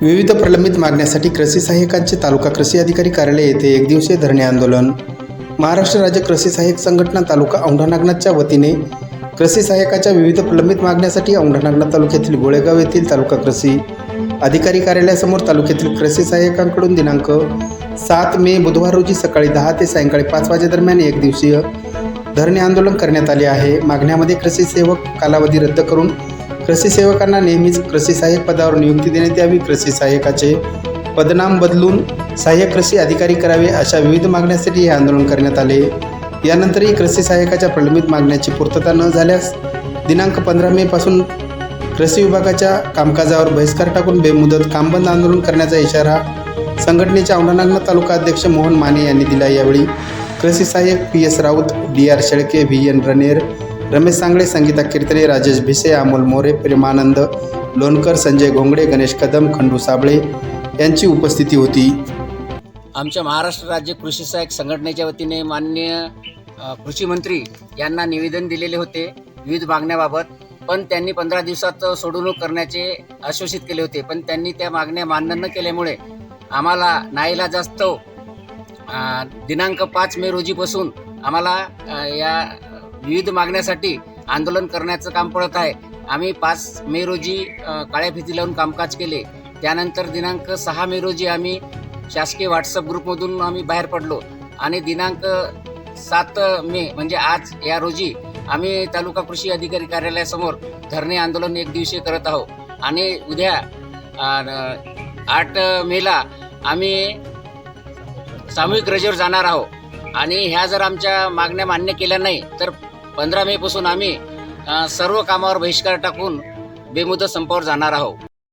विविध प्रलंबित मागण्यासाठी कृषी सहाय्यकांचे तालुका कृषी अधिकारी कार्यालय येथे एक दिवसीय धरणे आंदोलन. महाराष्ट्र राज्य कृषी सहाय्यक संघटना तालुका औंढा नागनाथच्या वतीने कृषी सहाय्यकाच्या विविध प्रलंबित मागण्यासाठी औंढा नागनाथ तालुक्यातील गोळेगाव येथील तालुका कृषी अधिकारी कार्यालयासमोर तालुक्यातील कृषी सहाय्यकांकडून दिनांक सात मे बुधवार रोजी सकाळी दहा ते सायंकाळी पाच वाजेदरम्यान एक दिवसीय धरणे आंदोलन करण्यात आले आहे. मागण्यामध्ये कृषी सेवक कालावधी रद्द करून कृषी सेवकांना नेहमीच कृषी सहाय्यक पदावर नियुक्ती देण्यात यावी. कृषी सहाय्यकाचे पदनाम बदलून सहाय्यक कृषी अधिकारी करावे अशा विविध मागण्यासाठी हे आंदोलन करण्यात आले. यानंतरही कृषी सहाय्यकाच्या प्रलंबित मागण्याची पूर्तता न झाल्यास दिनांक पंधरा मे पासून कृषी विभागाच्या कामकाजावर बहिष्कार टाकून बेमुदत कामबंद आंदोलन करण्याचा इशारा संघटनेच्या औंढानागनाथ तालुका अध्यक्ष मोहन माने यांनी दिला. यावेळी कृषी सहाय्यक P S Raut D R Shelke V N Raner Ramesh Sangle Sangeeta Kirtane Rajesh Bhise Amol More Premanand Lonkar Sanjay Ghongade Ganesh Kadam Khandu Sable यांची उपस्थिती होती. आमच्या महाराष्ट्र राज्य कृषी सहाय्यक संघटनेच्या वतीने माननीय कृषी मंत्री यांना निवेदन दिलेले होते विविध मागण्याबाबत. पण त्यांनी पंधरा दिवसात सोडवणूक करण्याचे आश्वासित केले होते. पण त्यांनी त्या मागण्या मान्य न केल्यामुळे आम्हाला नाईला जास्त दिनांक पाच मे रोजीपासून आम्हाला या विविध मागण्यासाठी आंदोलन करण्याचं काम पडत आहे. आम्ही पाच मे रोजी काळ्या फिती लावून कामकाज केले. त्यानंतर दिनांक सहा मे रोजी आम्ही शासकीय व्हॉट्सअप ग्रुपमधून आम्ही बाहेर पडलो. आणि दिनांक सात मे म्हणजे आज या रोजी आम्ही तालुका कृषी अधिकारी कार्यालयासमोर धरणे आंदोलन एक दिवशी करत आहोत. आणि उद्या आठ मेला आम्ही सामूहिक रजेवर जाणार आहोत. आणि ह्या जर आमच्या मागण्या मान्य केल्या नाही तर पंधरा मे पासून आम्ही सर्व कामावर बहिष्कार टाकून बेमुदत संपावर जाणार आहोत.